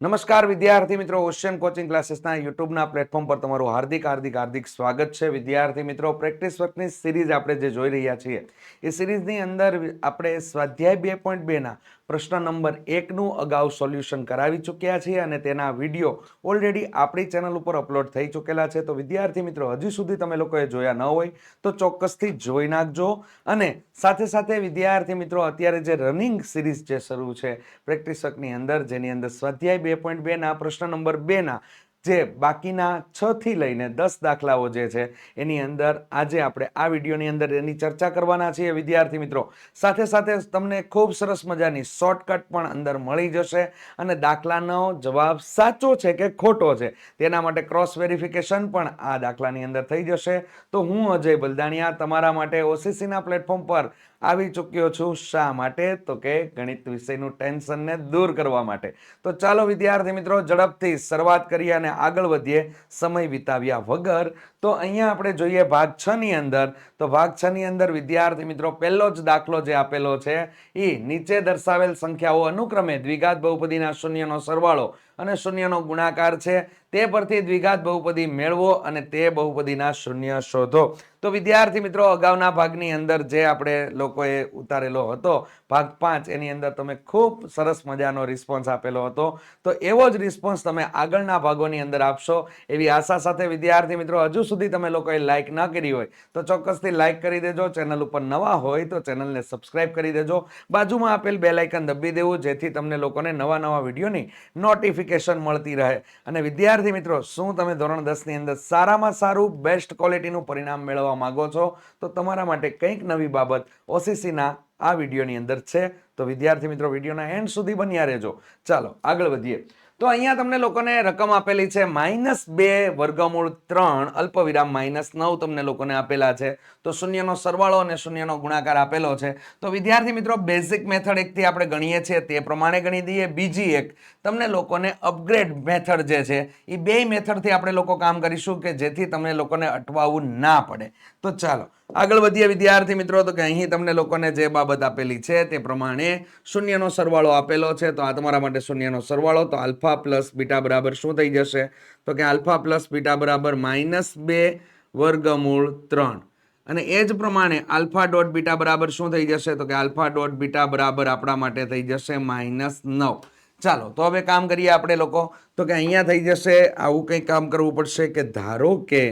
નમસ્કાર વિદ્યાર્થી મિત્રો, ઓશિયન કોચિંગ ક્લાસીસના યુટ્યુબના પ્લેટફોર્મ પર તમારું હાર્દિક હાર્દિક હાર્દિક સ્વાગત છે. વિદ્યાર્થી મિત્રો, પ્રેક્ટિસ વર્કની સિરીઝ આપણે જે જોઈ રહ્યા છીએ, એ સિરીઝની અંદર આપણે સ્વાધ્યાય બે પોઈન્ટ બેના પ્રશ્ન નંબર એકનું અગાઉ સોલ્યુશન કરાવી ચૂક્યા છીએ અને તેના વીડિયો ઓલરેડી આપણી ચેનલ ઉપર અપલોડ થઈ ચૂકેલા છે. તો વિદ્યાર્થી મિત્રો, હજી સુધી તમે લોકોએ જોયા ન હોય તો ચોક્કસથી જોઈ નાખજો અને સાથે સાથે વિદ્યાર્થી મિત્રો, અત્યારે જે રનિંગ સિરીઝ જે શરૂ છે પ્રેક્ટિસ વર્કની અંદર, જેની અંદર સ્વાધ્યાય બે પોઈન્ટ બેના પ્રશ્ન નંબર બેના જે બાકીના છ થી લઈને દસ દાખલાઓ જે છે, એની અંદર આજે આપણે આ વિડીયોની અંદર એની ચર્ચા કરવાના છીએ. વિદ્યાર્થી મિત્રો, સાથે સાથે તમને ખૂબ સરસ મજાની શોર્ટકટ પણ અંદર મળી જશે અને દાખલાનો જવાબ સાચો છે કે ખોટો છે, તેના માટે ક્રોસ વેરિફિકેશન પણ આ દાખલાની અંદર થઈ જશે. તો હું અજય બલદાણિયા, તમારા માટે ઓસીસીના પ્લેટફોર્મ પર આવી ચૂક્યો છું શા માટે? તો કે ગણિત વિષયનું ટેન્શનને દૂર કરવા માટે. તો ચાલો વિદ્યાર્થી મિત્રો, ઝડપથી શરૂઆત કરીએ અને આગળ વધીએ. સમય વિતાવ્યા વગર. તો અહીંયા આપણે જોઈએ ભાગ છ ની અંદર. તો ભાગ છ ની અંદર વિદ્યાર્થી મિત્રો, પહેલો જ દાખલો જે આપેલો છે એ નીચે દર્શાવેલ સંખ્યાઓ અનુક્રમે દ્વિઘાત બહુપદીના શૂન્યનો સરવાળો અને શૂન્યનો ગુણાકાર છે. તે પરથી દ્વિઘાત બહુપદી મેળવો અને તે બહુપદીના શૂન્ય શોધો. તો વિદ્યાર્થી મિત્રો, અગાઉના ભાગની અંદર જે આપણે લોકોએ ઉતારેલો હતો, ભાગ પાંચ, એની અંદર તમે ખૂબ સરસ મજાનો રિસ્પોન્સ આપેલો હતો. તો એવો જ રિસ્પોન્સ તમે આગળના ભાગોની અંદર આપશો. એવી આશા સાથે વિદ્યાર્થી મિત્રો, હજુ સુધી તમે લોકોએ લાઇક ન કરી હોય, તો ચોક્કસથી લાઇક કરી દેજો. ચેનલ ઉપર નવા હોય, તો ચેનલને સબસ્ક્રાઇબ કરી દેજો. બાજુમાં આપેલ બે લાઇકન દબી દેવું, જેથી તમને લોકોને નવા નવા વિડીયોની નોટિફિકેશન મળતી રહે. અને વિદ્યાર્થી મિત્રો, શું તમે ધોરણ દસની અંદર સારામાં સારું બેસ્ટ ક્વોલિટીનું પરિણામ મેળવવા માંગો છો? તો તમારા માટે કંઈક નવી બાબત ઓસીસીના આ વિડીયોની અંદર છે. તો વિદ્યાર્થી મિત્રો, વિડીયોના એન્ડ સુધી બન્યા રહેજો. ચાલો આગળ વધીએ. તો અહીંયા તમને લોકોને રકમ આપેલી છે માઇનસ બે વર્ગમૂળ ત્રણ, અલ્પવિરામ માઇનસ નવ તમને લોકોને આપેલા છે. તો શૂન્યનો સરવાળો અને શૂન્યનો ગુણાકાર આપેલો છે. તો વિદ્યાર્થી મિત્રો બેઝિક મેથડ એકથી આપણે ગણીએ છીએ, તે પ્રમાણે ગણી દઈએ. બીજી એક, તમને લોકોને અપગ્રેડ મેથડ જે છે એ બે મેથડથી આપણે લોકો કામ કરીશું કે જેથી તમને લોકોને અટવાવું ના પડે. તો ચાલો આગળ વધીએ વિદ્યાર્થી મિત્રો, તો કે અહીં તમને લોકોને જે બાબત આપેલી છે તે પ્રમાણે શૂન્યનો સરવાળો આપેલો છે. તો આ તમારા માટે શૂન્યનો સરવાળો. તો આલ્ફા પ્લસ બીટા બરાબર શું થઈ જશે? તો કે આલ્ફા પ્લસ બીટા બરાબર માઇનસ બે વર્ગમૂળ ત્રણ. અને એ જ પ્રમાણે આલ્ફા ડોટ બીટા બરાબર શું થઈ જશે? તો કે આલ્ફા ડોટ બીટા બરાબર આપણા માટે થઈ જશે માઇનસ નવ. ચાલો, તો હવે કામ કરીએ આપણે લોકો. તો કે અહીંયા થઈ જશે, આવું કંઈ કામ કરવું પડશે કે ધારો કે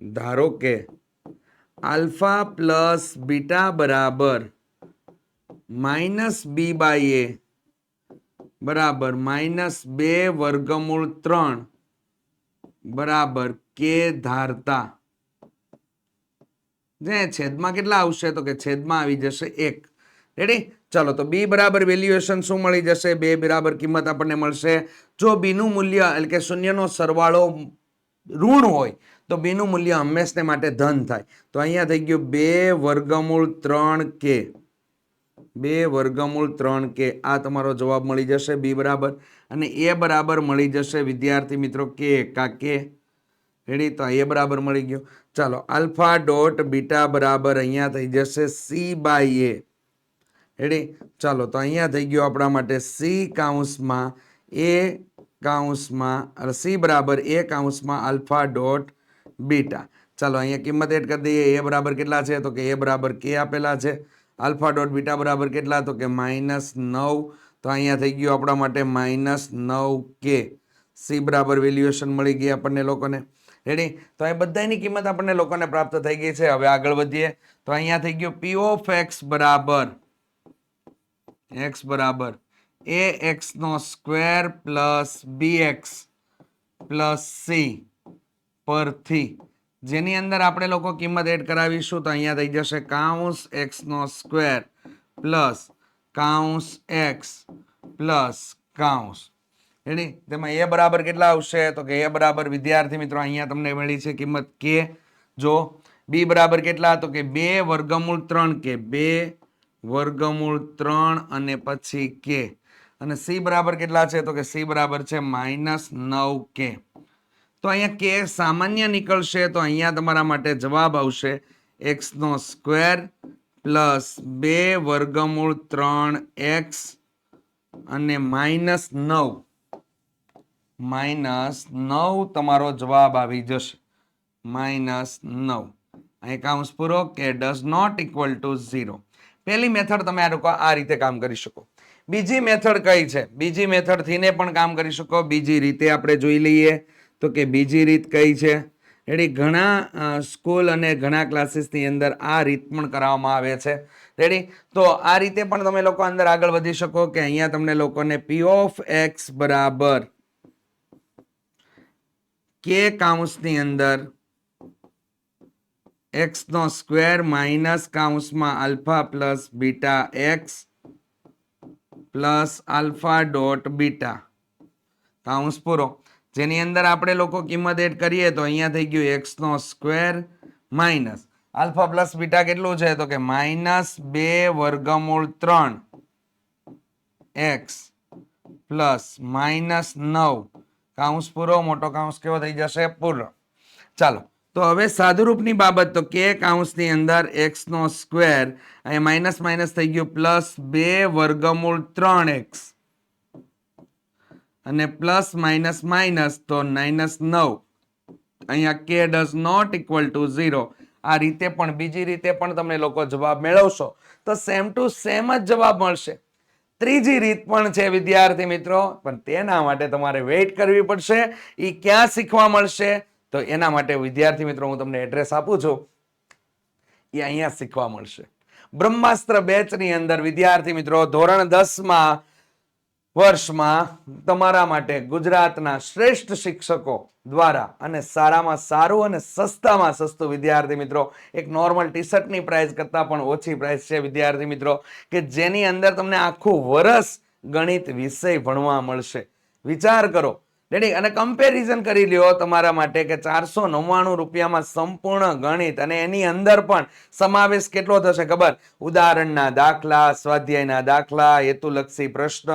ધારો કે આલ્ફા પ્લસ બીટા બરાબર માઇનસ બી બાય એ બરાબર માઇનસ બે વર્ગમૂળ ત્રણ બરાબર કે ધારતા. જે છેદમાં કેટલા આવશે તો કે છેદમાં આવી જશે એક. રેડી ચાલો, તો બી બરાબર વેલ્યુએશન શું મળી જશે? બે બરાબર કિંમત આપણને મળશે. જો બીનું મૂલ્ય એટલે કે શૂન્યનો સરવાળો ઋણ હોય તો બીનું મૂલ્ય હંમેશને માટે ધન થાય. તો અહીંયા થઈ ગયું બે વર્ગમૂળ ત્રણ કે બે વર્ગમૂળ ત્રણ કે આ તમારો જવાબ મળી જશે બી બરાબર. અને એ બરાબર મળી જશે વિદ્યાર્થી મિત્રો કે કા કે રેડી તો એ બરાબર મળી ગયો. ચાલો, આલ્ફા ડોટ બીટા બરાબર અહીંયા થઈ જશે સી બાય એ. રેડી ચાલો, તો અહીંયા થઈ ગયો આપણા માટે સી કાઉન્સમાં એ કાઉન્સમાં, સી બરાબર એ કાઉન્સમાં આલ્ફા ડોટ બીટા. ચાલો, અહીંયા કિંમત એડ કરી દઈએ. એ બરાબર કેટલા છે? તો કે એ બરાબર કે આપેલા છે. આલ્ફા ડોટ બીટા બરાબર કેટલા? તો કે માઇનસ નવ. તો અહીંયા થઈ ગયું આપણા માટે માઇનસ નવ કે. સી બરાબર વેલ્યુએશન મળી ગઈ આપણને લોકોને. રેડી તો એ બધાની કિંમત આપણને લોકોને પ્રાપ્ત થઈ ગઈ છે. હવે આગળ વધીએ. તો અહીંયા થઈ ગયું પી ઓફ એક્સ બરાબર. એક્સ બરાબર. એ એક્સ નો square plus b x plus c પરથી. જેની અંદર આપણે લોકો કિંમત એડ કરાવીશું તો અહીંયા થઈ જશે કાઉન્સ એક્સનો સ્ક્વેર પ્લસ કાઉન્સ એક્સ પ્લસ કાઉન્સ રેડી તેમાં એ બરાબર કેટલા આવશે? તો કે એ બરાબર વિદ્યાર્થી મિત્રો અહીંયા તમને મળી છે કિંમત કે જો બી બરાબર કેટલા? તો કે બે વર્ગમૂળ ત્રણ કે બે વર્ગમૂળ ત્રણ અને પછી કે અને સી બરાબર કેટલા છે? તો કે સી બરાબર છે માઇનસ નવ કે તો અહીંયા કે સામાન્ય નીકળશે તો અહીંયા તમારા માટે જવાબ આવશે એક્સ નો સ્ક્વેર પ્લસ બે વર્ગમૂળ ત્રણ એક્સ અને માઇનસ નવ. માઇનસ નવ તમારો જવાબ આવી જશે. માઇનસ નવ. અહીં કાઉન્સ પૂરો કે does not equal to zero પહેલી મેથડ તમે આ લોકો આ રીતે કામ કરી શકો. બીજી મેથડ કઈ છે? બીજી મેથડથી ને પણ કામ કરી શકો. બીજી રીતે આપણે જોઈ લઈએ. તો કે બીજી રીત કઈ છે? રેડી ઘણા સ્કૂલ અને ઘણા ક્લાસીસની અંદર આ રીત પણ કરાવવામાં આવે છે. રેડી તો આ રીતે પણ તમે લોકો અંદર આગળ વધી શકો કે અહીંયા તમને લોકોને પી ઓફ એક્સ બરાબર કે કાઉન્સની અંદર એક્સનો square minus કાઉન્સમાં alpha plus beta x plus alpha dot beta કાઉન્સ પૂરો. જેની અંદર આપણે લોકો કિંમત એડ કરીએ તો અહીંયા થઈ ગયું એક્સનો square minus alpha plus beta કેટલું છે? તો કે માઇનસ બે વર્ગમૂળ ત્રણ. એક્સ પ્લસ માઇનસ નવ. કાઉન્સ પૂરો, મોટો કાઉન્સ કેવો થઈ જશે? પૂરો. ચાલો, તો હવે સાદુરૂપની બાબત, તો કે કાઉન્સની અંદર એક્સ નો સ્ક્વેર અહીંયા માઇનસ માઇનસ થઈ ગયું, પ્લસ બે વર્ગમૂળ ત્રણ એક્સ અને પ્લસ માઇનસ માઇનસ તો માઇનસ નવ. અહીંયા કે does not equal to zero આ રીતે પણ, બીજી રીતે પણ તમે લોકો જવાબ મેળવશો. તો સેમ ટુ સેમ જ જવાબ મળશે. ત્રીજી રીત પણ છે, વિદ્યાર્થી મિત્રો. પણ તેના માટે તમારે વેઇટ કરવી પડશે. એ ક્યાં શીખવા મળશે? તો એના માટે વિદ્યાર્થી મિત્રો, હું તમને એડ્રેસ આપું છું. એ અહીંયા શીખવા મળશે. બ્રહ્માસ્ત્ર બેચની અંદર, વિદ્યાર્થી મિત્રો, ધોરણ દસમાં વર્ષમાં તમારા માટે ગુજરાતના શ્રેષ્ઠ શિક્ષકો દ્વારા અને સારામાં સારું અને સસ્તામાં સસ્તું વિદ્યાર્થી મિત્રો, એક નોર્મલ ટી શર્ટની પ્રાઇસ કરતાં પણ ઓછી પ્રાઇસ છે વિદ્યાર્થી મિત્રો, કે જેની અંદર તમને આખું વરસ ગણિત વિષય ભણવા મળશે. વિચાર કરો રેડી. અને કમ્પેરિઝન કરી લ્યો તમારા માટે કે ચારસો નવ્વાણું રૂપિયામાં સંપૂર્ણ ગણિત અને એની અંદર પણ સમાવેશ કેટલો થશે ખબર? ઉદાહરણના દાખલા, સ્વાધ્યાયના દાખલા, હેતુલક્ષી પ્રશ્ન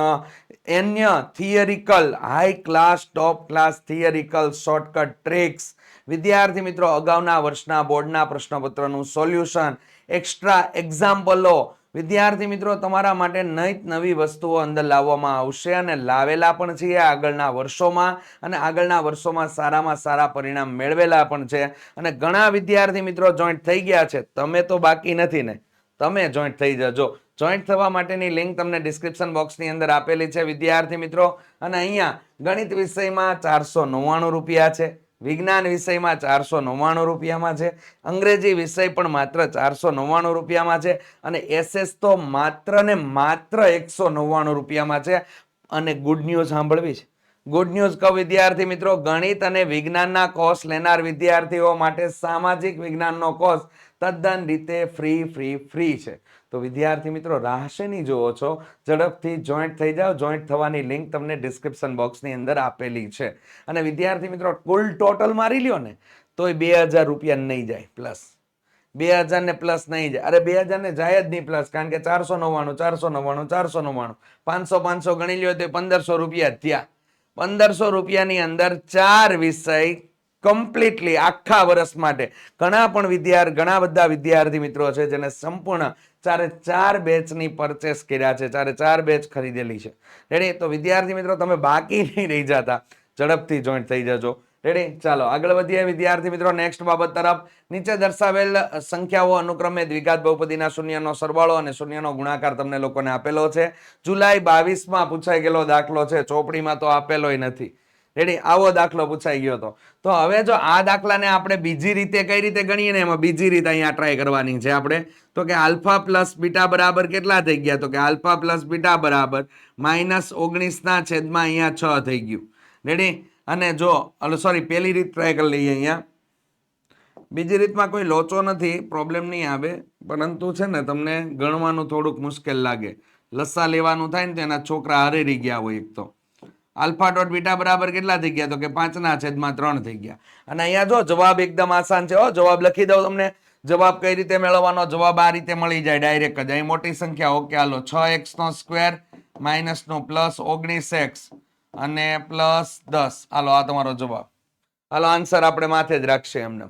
અન્ય theoretical high class top class theoretical shortcut tricks વિદ્યાર્થી મિત્રો, અગાઉના વર્ષના બોર્ડના પ્રશ્નપત્રનું સોલ્યુશન એક્સ્ટ્રા એક્ઝામ્પલો વિદ્યાર્થી મિત્રો, તમારા માટે નઈ નવી વસ્તુઓ અંદર લાવવામાં આવશે અને લાવેલા પણ છીએ આગળના વર્ષોમાં અને આગળના વર્ષોમાં સારામાં સારા પરિણામ મેળવેલા પણ છે. અને ઘણા વિદ્યાર્થી મિત્રો જોઈન્ટ થઈ ગયા છે. તમે તો બાકી નથી ને. તમે જોઈન્ટ થઈ જજો. જોઈન્ટ થવા માટેની લિંક તમને ડિસ્ક્રિપ્શન બોક્સની અંદર આપેલી છે વિદ્યાર્થી મિત્રો. અને અહીંયા ગણિત વિષયમાં ચારસો નવ્વાણું રૂપિયા છે. વિજ્ઞાન વિષયમાં ચારસો નવ્વાણું રૂપિયામાં છે. અંગ્રેજી વિષય પણ માત્ર ચારસો નવ્વાણું રૂપિયામાં છે અને એસએસ તો માત્ર ને માત્ર એકસો નવ્વાણું રૂપિયામાં છે. અને ગુડ ન્યૂઝ સાંભળવી છે. ગુડ ન્યૂઝ કહું વિદ્યાર્થી મિત્રો, ગણિત અને વિજ્ઞાનના કોર્સ લેનાર વિદ્યાર્થીઓ માટે સામાજિક વિજ્ઞાનનો કોર્સ તદ્દન રીતે ફ્રી ફ્રી ફ્રી છે. તો વિદ્યાર્થી મિત્રો રાહ શેની જુઓ છો. ઝડપથી જોઈન્ટ થઈ જાઓ. જોઈન્ટ થવાની લિંક તમને ડિસ્ક્રિપ્શન બોક્સની અંદર આપેલી છે. અને વિદ્યાર્થી મિત્રો, કુલ ટોટલ મારી લ્યો ને, તોય બે હજાર રૂપિયા નહીં જાય પ્લસ બે હજાર ને પ્લસ નહીં જાય. અરે બે હજાર ને જાય જ નહીં પ્લસ કારણ કે ચારસો નવ્વાણું ચારસો નવ્વાણું ચારસો નવ્વાણું. પાંચસો પાંચસો ગણી લ્યો તો પંદરસો રૂપિયા થયા. પંદરસો રૂપિયાની અંદર ચાર વિષય કમ્પ્લીટલી આખા વર્ષ માટે. ઘણા પણ વિદ્યાર્થી ઘણા બધા વિદ્યાર્થી મિત્રો છે જેને સંપૂર્ણ ચારે ચાર બેચની પરચેસ કર્યા છે, ચારે ચાર બેચ ખરીદેલી છે. રેડી તો વિદ્યાર્થી મિત્રો, તમે બાકી નહીં રહી જતા. ઝડપથી જોઈન્ટ થઈ જજો. રેડી ચાલો, આગળ વધીએ વિદ્યાર્થી મિત્રો નેક્સ્ટ બાબત તરફ. નીચે દર્શાવેલ સંખ્યાઓ અનુક્રમે દ્વિઘાત બહુપદીના શૂન્યનો સરવાળો અને શૂન્યનો ગુણાકાર તમને લોકોને આપેલો છે. જુલાઈ બાવીસમાં પૂછાઈ ગયેલો દાખલો છે. ચોપડીમાં તો આપેલોય નથી. રેડી આવો દાખલો પૂછાઈ ગયો હતો. તો હવે જો આ દાખલાને આપણે બીજી રીતે કઈ રીતે ગણીએ ને એમાં બીજી રીતે અહીંયા ટ્રાય કરવાની છે આપણે. તો કે આલ્ફા પ્લસ બીટા બરાબર કેટલા થઈ ગયા? તો કે આલ્ફા પ્લસ બીટા બરાબર માઇનસ ઓગણીસના છેદમાં અહીંયા છ થઈ ગયું. રેડી અને જો સોરી પહેલી રીત ટ્રાય કરી લઈએ અહીંયા. બીજી રીતમાં કોઈ લોચો નથી પ્રોબ્લેમ નહીં આવે, પરંતુ છે ને તમને ગણવાનું થોડુંક મુશ્કેલ લાગે. લસ્સા લેવાનું થાય ને તો એના છોકરા હરેરી ગયા હોય એક તો. આલ્ફા ડોટ બીટા બરાબર કેટલા થઈ ગયા? તો કે પાંચના છેદમાં ત્રણ થઈ ગયા. અને અહીંયા જો જવાબ એકદમ આસાન છે જવાબ લખી દઉં તમને. જવાબ કઈ રીતે મેળવવાનો? જવાબ આ રીતે મળી જાય ડાયરેક્ટ જ. અહીં મોટી સંખ્યા. ઓકે, હાલો. છ સ્ક્વેર માઇનસ નો પ્લસ ઓગણીસ એક્સ અને પ્લસ દસ. હાલો, આ તમારો જવાબ. હાલો, આન્સર આપણે માથે જ રાખશે એમને.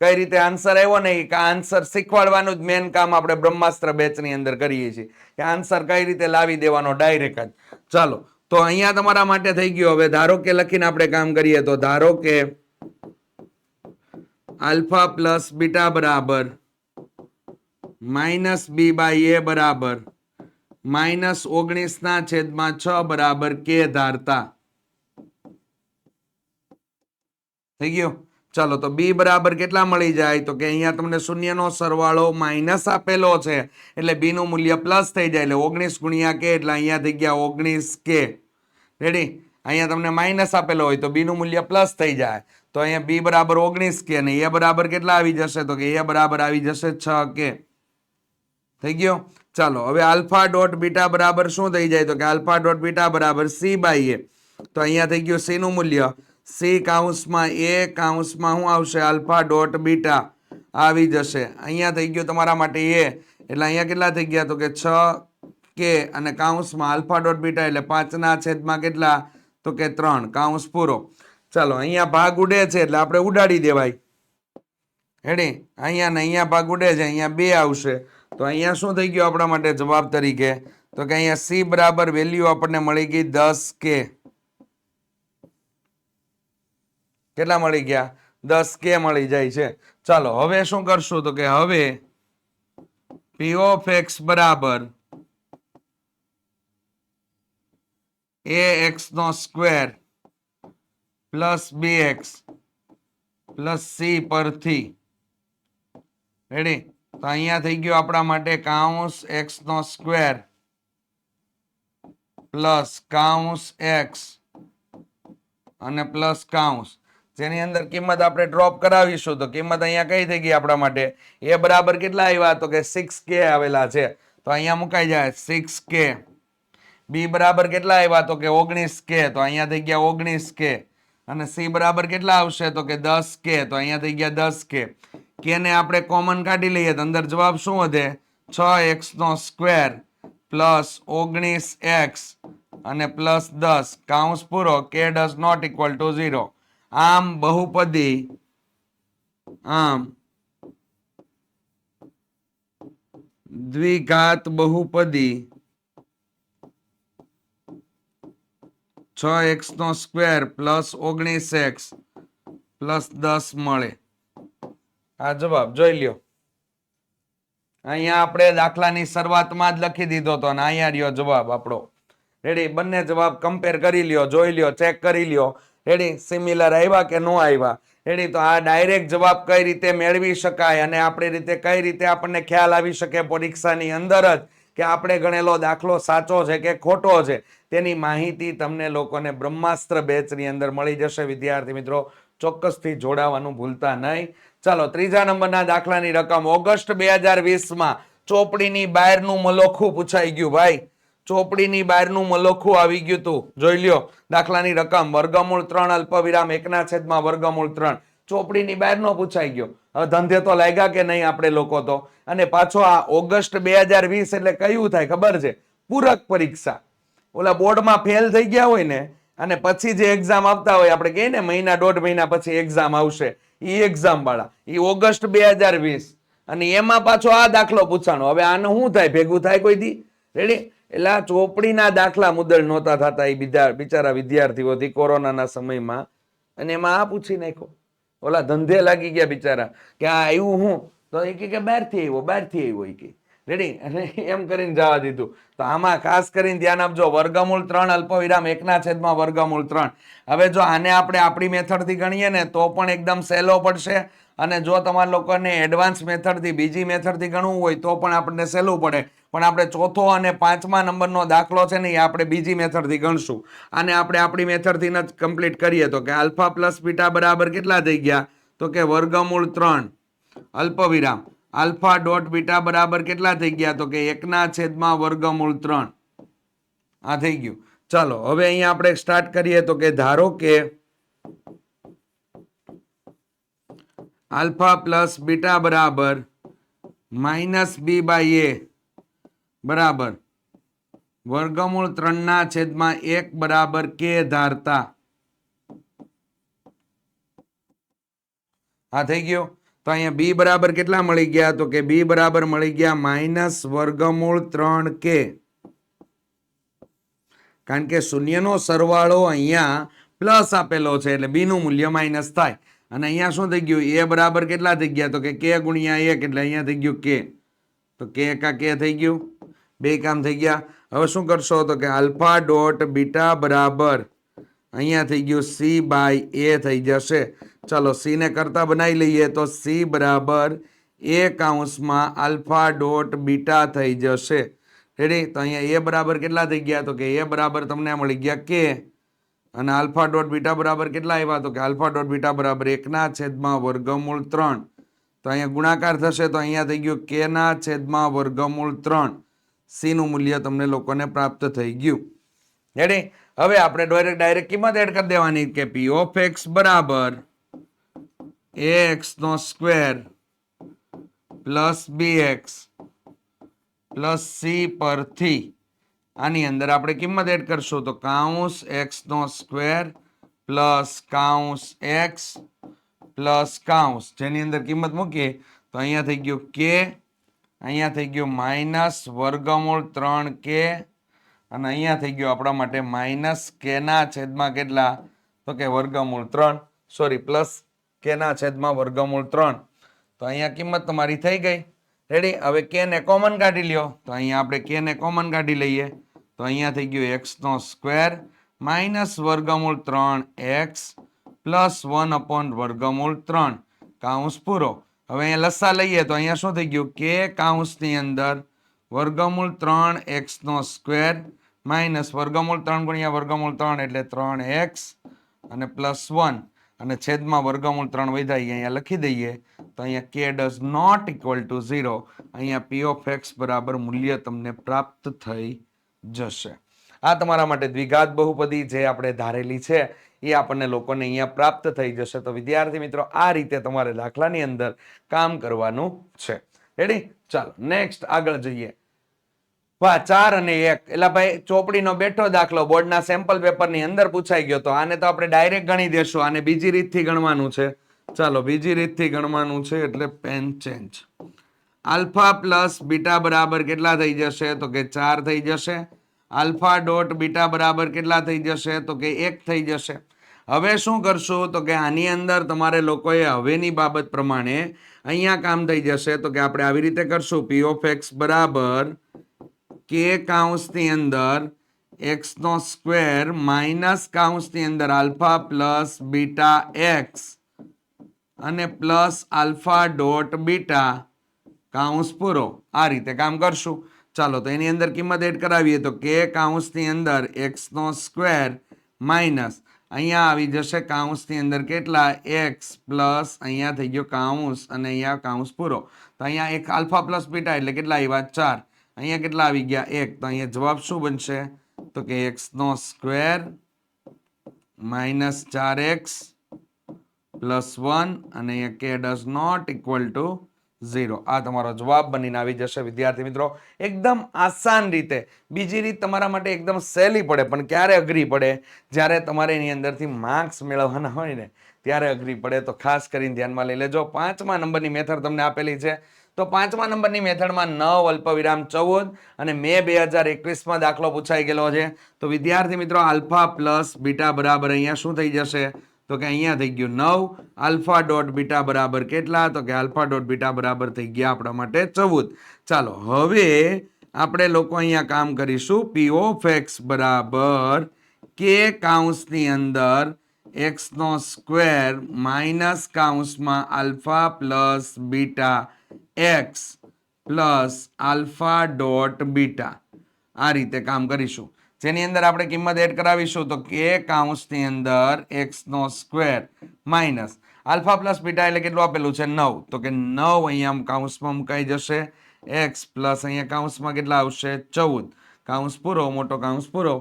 કઈ રીતે આન્સર આવ્યો ને કે આન્સર શીખવાડવાનું જ મેન કામ આપણે બ્રહ્માસ્ત્ર બેચની અંદર કરીએ છીએ. કે આન્સર કઈ રીતે લાવી દેવાનો? ડાયરેક્ટ જ. ચાલો તો અહીંયા તમારા માટે થઈ ગયું. હવે ધારો કે લખીને આપણે કામ કરીએ તો ધારો કે આલ્ફા પ્લસ બીટા બરાબર માઇનસ બી બાય એ બરાબર માઇનસ ઓગણીસના છેદમાં છ બરાબર કે ધારતા. થઈ ગયું? ચાલો તો બી બરાબર કેટલા મળી જાય? તો કે અહીંયા તમને શૂન્યનો સરવાળો માઇનસ આપેલો છે. એટલે બી નું મૂલ્ય પ્લસ થઈ જાય. એટલે ઓગણીસ ગુણ્યા કે એટલે અહીંયા થઈ ગયા ઓગણીસ કે. રેડી અહીંયા તમને માઇનસ આપેલો હોય તો બીનું મૂલ્ય પ્લસ થઈ જાય. તો અહીંયા બી બરાબર ઓગણીસ કે અને એ બરાબર કેટલા આવી જશે? તો કે એ બરાબર આવી જશે છ કે. થઈ ગયો? ચાલો, હવે આલ્ફા ડોટ બીટા બરાબર શું થઈ જાય? તો કે આલ્ફા ડોટ બીટા બરાબર સી બાય એ તો અહીંયા થઈ ગયું સીનું મૂલ્ય. સી કાઉન્સમાં એ કાઉન્સમાં શું આવશે? આલ્ફા ડોટ બીટા આવી જશે. અહીંયા થઈ ગયું તમારા માટે એ એટલે અહીંયા કેટલા થઈ ગયા? તો કે છ કે અને કાઉન્સમાં આલ્ફા ડોટ બીટા એટલે પાંચના છેદમાં કેટલા? તો કે ત્રણ. કાઉન્સ પૂરો. ચાલો, અહીંયા ભાગ ઉડે છે એટલે આપણે ઉડાડી દેવાય. હેડી અહીંયા ને અહીંયા ભાગ ઉડે છે, અહીંયા બે આવશે. તો અહીંયા શું થઈ ગયું આપણા માટે જવાબ તરીકે? તો કે અહીંયા સી બરાબર વેલ્યુ આપણને મળી ગઈ દસ કે. કેટલા મળી ગયા? દસ કે મળી જાય છે. ચાલો, હવે શું કરશું? તો કે હવે પી ઓફ એક્સ બરાબર એ એક્સ નો square plus b x plus c પરથી. રેડી તો અહીંયા થઈ ગયો આપણા માટે કાઉન્સ એક્સ નો સ્ક્વેર પ્લસ કાઉન્સ એક્સ અને પ્લસ કાઉન્સ જેની અંદર કિંમત આપણે ડ્રોપ કરાવીશું, તો કિંમત અહીંયા કઈ થઈ ગઈ આપણા માટે? એ બરાબર કેટલા આવ્યા? તો કે સિક્સ કે આવેલા છે. તો અહીંયા મુકાઈ જાય સિક્સ કે બી બરાબર કેટલા આવ્યા? તો કે ઓગણીસ કે, તો અહીંયા થઈ ગયા ઓગણીસ કે. અને સી બરાબર કેટલા આવશે? તો કે દસ કે, તો અહીંયા થઈ ગયા દસ કે. કે ને આપણે કોમન કાઢી લઈએ તો અંદર જવાબ શું વધે? છ એક્સ નો સ્ક્વેર પ્લસ ઓગણીસ એક્સ અને પ્લસ દસ. કાઉન્સ પૂરો, કે does not equal to zero. આમ બહુપદી, આમ દ્વિઘાત બહુપદી છ એક્સ નો સ્ક્વેર પ્લસ ઓગણીસ એક્સ પ્લસ દસ મળે. આ જવાબ જોઈ લ્યો. અહીંયા આપણે દાખલાની શરૂઆતમાં જ લખી દીધો હતો અને અહીંયા રહ્યો જવાબ આપણો. રેડી બંને જવાબ કમ્પેર કરી લ્યો, જોઈ લ્યો ચેક કરી લ્યો. રેડી સિમિલર આવ્યા કે નો આવ્યા? રેડી તો આ ડાયરેક્ટ જવાબ કઈ રીતે મેળવી શકાય અને આપણી રીતે કઈ રીતે આપણને ખ્યાલ આવી શકે પરીક્ષાની અંદર જ કે આપણે ગણેલો દાખલો સાચો છે કે ખોટો છે, તેની માહિતી તમને લોકોને બ્રહ્માસ્ત્ર બેચની અંદર મળી જશે. વિદ્યાર્થી મિત્રો, ચોક્કસથી જોડાવાનું ભૂલતા નહીં. ચાલો, ત્રીજા નંબરના દાખલાની રકમ. ઓગસ્ટ બે હજાર વીસમાં ચોપડીની બહારનું મલોખું પૂછાઈ ગયું ભાઈ. ચોપડીની બહારનું મલોખું આવી ગયું તું. જોઈ લ્યો, દાખલાની રકમ. વર્ગમૂળ ત્રણ, અલ્પવિરામ એકના છેદમાં વર્ગમૂળ ત્રણ. ચોપડીની બહારનો પૂછાઈ ગયો. ધંધે તો લાગ્યા કે નહીં આપણે લોકો તો? અને પાછો આ ઓગસ્ટ બે હજાર વીસ એટલે કયું થાય ખબર છે? પૂરક પરીક્ષા. ઓલા બોર્ડમાં ફેલ થઈ ગયા હોય ને, અને પછી જે એક્ઝામ આપતા હોય, આપણે કહીએ ને, મહિના દોઢ મહિના પછી એક્ઝામ આવશે. ઈ એક્ઝામ વાળા. એ ઓગસ્ટ બે હજાર વીસ. અને એમાં પાછો આ દાખલો પૂછાણો. હવે આનું શું થાય? ભેગું થાય કોઈ દી? રેડી એટલે આ ચોપડીના દાખલા મુદ્દલ નહોતા થતા એ બિચારા વિદ્યાર્થીઓથી કોરોનાના સમયમાં. અને એમાં આ પૂછી નાખ્યો. ઓલા ધંધે લાગી ગયા બિચારા કે આ આવ્યું હું? તો એ કે બહારથી આવ્યો બહારથી આવ્યો એ કે. રેડી અને એમ કરીને જવા દીધું. તો આમાં ખાસ કરીને ધ્યાન આપજો, વર્ગમૂળ ત્રણ અલ્પવિરામ એકના છેદમાં વર્ગમૂળ ત્રણ. હવે જો આને આપણે આપણી મેથડથી ગણીએ ને, તો પણ એકદમ સહેલો પડશે. અને જો તમારા લોકોને એડવાન્સ મેથડથી, બીજી મેથડથી ગણવું હોય, તો પણ આપણને સહેલું પડે. પણ આપણે ચોથો અને પાંચમા નંબરનો દાખલો છે ને એ આપણે બીજી મેથડથી ગણશું. અને આપણે આપણી મેથડથી જ કમ્પ્લીટ કરીએ તો કે આલ્ફા પ્લસ બીટા બરાબર કેટલા થઈ ગયા? તો કે વર્ગમૂળ ત્રણ. અલ્પવિરામ. આલ્ફા ડોટ બીટા બરાબર કેટલા થઈ ગયા? તો કે એકના છેદમાં વર્ગમૂળ ત્રણ. આ થઈ ગયું. ચાલો, હવે અહીંયા આપણે સ્ટાર્ટ કરીએ તો કે ધારો કે આલ્ફા પ્લસ બીટા બરાબર માઇનસ બી બાય એ બરાબર. વર્ગમૂળ ત્રણના છેદમાં એક બરાબર કે ધારતા. હા, થઈ ગયો? તો અહીંયા બી બરાબર કેટલા મળી ગયા? તો કે બી બરાબર મળી ગયા માઇનસ વર્ગમૂળ ત્રણ કે. કારણ કે શૂન્યનો સરવાળો અહીંયા પ્લસ આપેલો છે એટલે બી નું મૂલ્ય માઇનસ થાય. અને અહીંયા શું થઈ ગયું? એ બરાબર કેટલા થઈ ગયા? તો કે કે ગુણ્યા એક એટલે અહીંયા થઈ ગયું કે. તો કે એકા કે થઈ ગયું? બે કામ થઈ ગયા. હવે શું કરશો તો કે આલ્ફા ડોટ બીટા બરાબર. અહીંયા થઈ ગયું સી બાય એ થઈ જશે. ચલો સીને કરતાં બનાવી લઈએ તો સી બરાબર એ કાઉન્સમાં આલ્ફા ડોટ બીટા થઈ જશે. રેડી તો અહીંયા એ બરાબર કેટલા થઈ ગયા? તો કે એ બરાબર તમને મળી ગયા કે. અને આલ્ફા ડોટ બીટા બરાબર કેટલા આવ્યા? તો કે આલ્ફા ડોટ બીટા બરાબર એકના છેદમાં વર્ગમૂળ ત્રણ. તો અહીંયા ગુણાકાર થશે તો અહીંયા થઈ ગયું કેના છેદમાં વર્ગમૂળ ત્રણ. સી નું મૂલ્ય તમને લોકોને પ્રાપ્ત થઈ ગયું. રેડી હવે આપણે ડાયરેક્ટ ડાયરેક્ટ કિંમત એડ કરી દેવાની કે પી ઓફ એક્સ બરાબર એ એક્સ નો square plus b x plus c પરથી. આની અંદર આપણે કિંમત એડ કરશું તો કાઉન્સ એક્સનો સ્ક્વેર પ્લસ કાઉન્સ એક્સ પ્લસ કાઉન્સ જેની અંદર કિંમત મૂકીએ તો અહીંયા થઈ ગયું કે અહીંયા થઈ ગયું માઇનસ વર્ગમૂળ ત્રણ કે, અને અહીંયા થઈ ગયું આપણા માટે માઇનસ કેના છેદમાં કેટલા? તો કે વર્ગમૂળ ત્રણ. સોરી પ્લસ કેના છેદમાં વર્ગમૂળ ત્રણ. તો અહીંયા કિંમત તમારી થઈ ગઈ. રેડી હવે કે ને કોમન કાઢી લ્યો. તો અહીંયા આપણે કે ને કોમન કાઢી લઈએ. તો અહીંયા થઈ ગયું એક્સનો સ્ક્વેર માઇનસ વર્ગમૂળ ત્રણ એક્સ પ્લસ વન અપોન વર્ગમૂળ ત્રણ. કાઉન્સ પૂરો. હવે અહીંયા લસા લઈએ તો અહીંયા શું થઈ ગયું? કે કાઉન્સની અંદર વર્ગમૂળ ત્રણ એક્સનો સ્ક્વેર માઇનસ વર્ગમૂળ ત્રણ ગુણ્યા વર્ગમૂળ ત્રણ એટલે ત્રણ એક્સ અને પ્લસ વન. અને છેદમાં વર્ગમૂળ ત્રણ વધ્યા ઈ અહીંયા લખી દઈએ તો અહીંયા કે does not equal to zero. અહીંયા પી ઓફ એક્સ બરાબર મૂલ્ય તમને પ્રાપ્ત થઈ જશે. આ તમારા માટે દ્વિઘાત બહુપદી જે આપણે ધારેલી છે એ આપણને લોકોને અહીંયા પ્રાપ્ત થઈ જશે. તો વિદ્યાર્થી મિત્રો, આ રીતે તમારે દાખલાની અંદર કામ કરવાનું છે. રેડી ચાલો નેક્સ્ટ આગળ જઈએ. વાહ, ચાર અને એક. એટલે ભાઈ, ચોપડીનો બેઠો દાખલો. બોર્ડના સેમ્પલ પેપરની અંદર પૂછાઈ ગયો તો આને તો આપણે ડાયરેક્ટ ગણી દેશું. આને બીજી રીતથી ગણવાનું છે. ચાલો, બીજી રીતથી ગણવાનું છે એટલે pen change alpha plus beta બરાબર કેટલા થઈ જશે? તો કે ચાર થઈ જશે. આલ્ફા ડોટ બીટા બરાબર કેટલા થઈ જશે? તો કે એક થઈ જશે. હવે શું કરશું? તો કે આની અંદર તમારે લોકોએ હવેની બાબત પ્રમાણે અહીંયા કામ થઈ જશે. તો કે આપણે આવી રીતે કરશું. પી ઓફ એક્સ બરાબર કે કાઉન્સની અંદર એક્સનો સ્ક્વેર માઇનસ કાઉન્સની અંદર આલ્ફા પ્લસ બીટા એક્સ અને પ્લસ આલ્ફા ડોટ બીટા કાઉન્સ પૂરો. આ રીતે કામ કરશું. ચાલો, તો એની અંદર કિંમત એડ કરાવીએ. તો કે કાઉન્સની અંદર એક્સનો સ્ક્વેર માઇનસ અહીંયા આવી જશે કાઉન્સની અંદર કેટલા? એક્સ પ્લસ અહીંયા થઈ ગયો કાઉન્સ અને અહીંયા કાઉન્સ પૂરો. તો અહીંયા એક આલ્ફા પ્લસ બીટા એટલે કેટલા આવ્યા? ચાર. અહીંયા કેટલા આવી ગયા? એક. તો અહીંયા જવાબ શું બનશે? તો કે એક્સનો સ્ક્વેર માઇનસ ચાર એક્સ પ્લસ વન અને અહીંયા કે does not equal to zero. આ તમારો જવાબ બનીને આવી જશે. વિદ્યાર્થી મિત્રો, એકદમ આસાન રીતે. બીજી રીત તમારા માટે એકદમ સહેલી પડે, પણ ક્યારે અઘરી પડે? જ્યારે તમારે એની અંદરથી માર્ક્સ મેળવવાના હોય ને, ત્યારે અઘરી પડે. તો ખાસ કરીને ધ્યાનમાં લઈ લેજો. પાંચમા નંબરની મેથડ તમને આપેલી છે. તો પાંચમા નંબરની મેથડમાં નવ અલ્પવિરામ ચૌદ અને મે બે હજાર એકવીસમાં દાખલો પૂછાઈ ગયેલો છે. તો વિદ્યાર્થી મિત્રો, આલ્ફા પ્લસ બીટા બરાબર અહીંયા શું થઈ જશે? તો કે અહીંયા થઈ ગયું નવ. આલ્ફા ડોટ બીટા બરાબર કેટલા? તો કે આલ્ફા ડોટ બીટા બરાબર થઈ ગયા આપણા માટે ચૌદ. ચાલો, હવે આપણે લોકો અહીંયા કામ કરીશું. પી ઓફ એક્સ બરાબર કે કાઉન્સની અંદર એક્સનો square minus કાઉન્સમાં alpha plus beta x plus alpha dot beta. આ રીતે કામ કરીશું. જેની અંદર આપણે કિંમત એડ કરાવીશું તો કે કાઉન્સની અંદર એક્સ નો square minus alpha plus beta એટલે કેટલું આપેલું છે? નવ. તો કે નવ અહીંયા કાઉન્સમાં મુકાઈ જશે. એક્સ પ્લસ અહીંયા કાઉન્સમાં કેટલા આવશે? ચૌદ. કાઉન્સ પૂરો, મોટો કાઉન્સ પૂરો.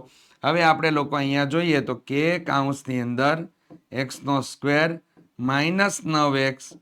હવે આપણે લોકો અહીંયા જોઈએ તો કે કાઉન્સની અંદર એક્સ નો સ્ક્વેર માઇનસ નવ એક્સ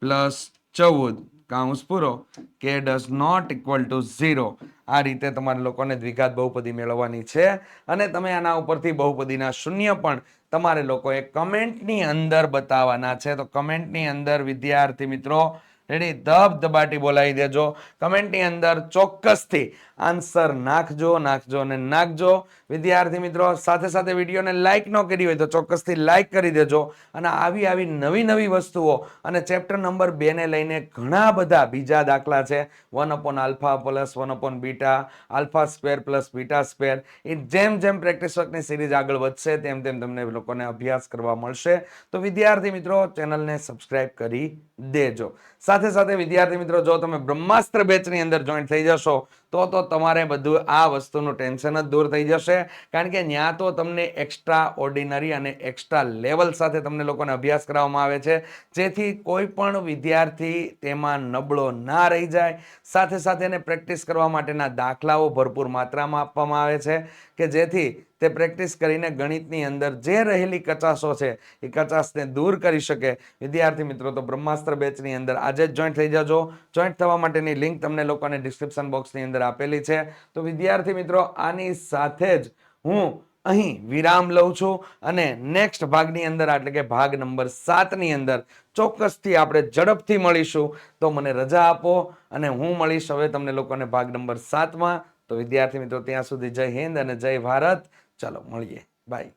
પ્લસ ચૌદ. કાઉન્સ પૂરો. કે does not equal to zero આ રીતે તમારે લોકોને દ્વિઘાત બહુપદી મેળવવાની છે. અને તમે આના ઉપરથી બહુપદીના શૂન્ય પણ તમારે લોકોએ કમેન્ટની અંદર બતાવવાના છે. તો કમેન્ટની અંદર, વિદ્યાર્થી મિત્રો રેડી ધબ ધબાટી બોલાવી દેજો. કમેન્ટની અંદર ચોક્કસથી આન્સર નાખજો નાખજો અને નાખજો. વિદ્યાર્થી મિત્રો, સાથે સાથે વિડીયોને લાઈક ન કરી હોય તો ચોક્કસથી લાઈક કરી દેજો અને આવી આવી નવી નવી વસ્તુઓ અને ચેપ્ટર નંબર બેને લઈને ઘણા બધા બીજા દાખલા છે. One upon alpha plus one upon beta alpha square plus beta square એ જેમ જેમ પ્રેક્ટિસ વર્કની સિરીઝ આગળ વધશે, તેમ તેમ તમને લોકોને અભ્યાસ કરવા મળશે. તો વિદ્યાર્થી મિત્રો, ચેનલને સબસ્ક્રાઇબ કરી દેજો. સાથે સાથે વિદ્યાર્થી મિત્રો, જો તમે બ્રહ્માસ્ત્ર બેચની અંદર જોઈન થઈ જશો તો તો તમારે બધું આ વસ્તુનું ટેન્શન જ દૂર થઈ જશે. કારણ કે ત્યાં તો તમને એક્સ્ટ્રા ઓર્ડિનરી અને એક્સ્ટ્રા લેવલ સાથે તમને લોકોને અભ્યાસ કરાવવામાં આવે છે. જેથી કોઈ પણ વિદ્યાર્થી તેમાં નબળો ના રહી જાય. સાથે સાથે એને પ્રેક્ટિસ કરવા માટેના દાખલાઓ ભરપૂર માત્રામાં આપવામાં આવે છે. કે જેથી તે પ્રેક્ટિસ કરીને ગણિતની અંદર જે રહેલી કચાશો છે, એ કચાશને દૂર કરી શકે. વિદ્યાર્થી મિત્રો, તો બ્રહ્માસ્ત્ર બેચની અંદર આજે જ જોઈન્ટ થઈ જજો. જોઈન્ટ થવા માટેની લિંક તમને લોકોને ડિસ્ક્રિપ્શન બોક્સની અંદર આપેલી છે. તો વિદ્યાર્થી મિત્રો, આની સાથે જ હું અહીં વિરામ લઉં છું અને નેક્સ્ટ ભાગની અંદર, એટલે કે ભાગ નંબર સાતની અંદર, ચોક્કસથી આપણે ઝડપથી મળીશું. તો મને રજા આપો અને હું મળીશ હવે તમને લોકોને ભાગ નંબર સાતમાં. તો વિદ્યાર્થી મિત્રો, ત્યાં સુધી જય હિન્દ અને જય ભારત. ચાલો મળીએ. બાય